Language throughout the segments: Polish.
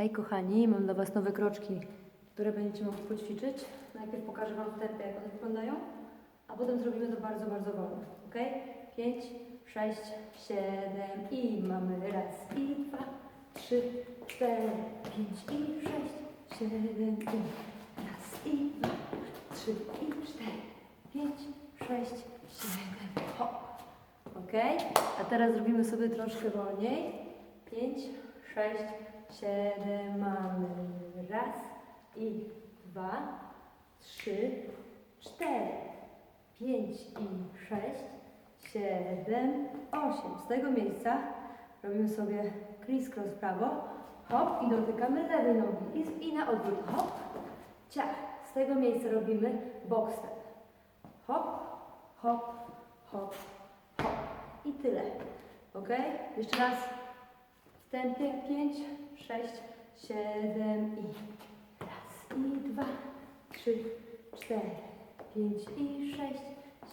Hej kochani, mam dla Was nowe kroczki, które będziecie mogli poćwiczyć. Najpierw pokażę Wam w tempie, jak one wyglądają, a potem zrobimy to bardzo, bardzo wolno. Ok? 5, 6, 7 i mamy raz i dwa, trzy, cztery, pięć i sześć, siedem i raz i dwa, trzy i cztery, pięć, sześć, siedem, hop. Ok? A teraz zrobimy sobie troszkę wolniej. 5, 6, 7, mamy raz i dwa, trzy, cztery, pięć i sześć, siedem, osiem. Z tego miejsca robimy sobie criss-cross prawo, hop i dotykamy lewej nogi i, i na odwrót, hop, ciach. Z tego miejsca robimy box step. Hop, hop, hop, hop. I tyle. Ok? Jeszcze raz. W tempie 5, 6, 7 i raz i dwa, trzy, cztery, pięć i sześć,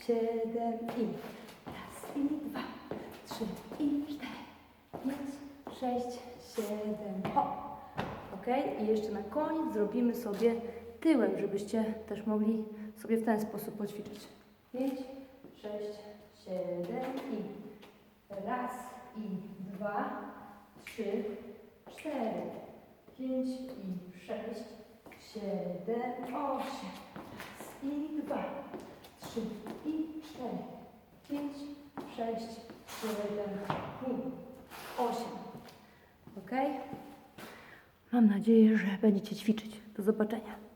siedem i raz i dwa, trzy i cztery, pięć, sześć, siedem, hop. Ok? I jeszcze na koniec zrobimy sobie tyłem, żebyście też mogli sobie w ten sposób poćwiczyć. Pięć, sześć, siedem i raz i dwa, trzy, cztery, pięć i sześć, siedem, osiem. Raz i dwa, trzy i cztery, pięć, sześć, siedem osiem. Ok? Mam nadzieję, że będziecie ćwiczyć. Do zobaczenia.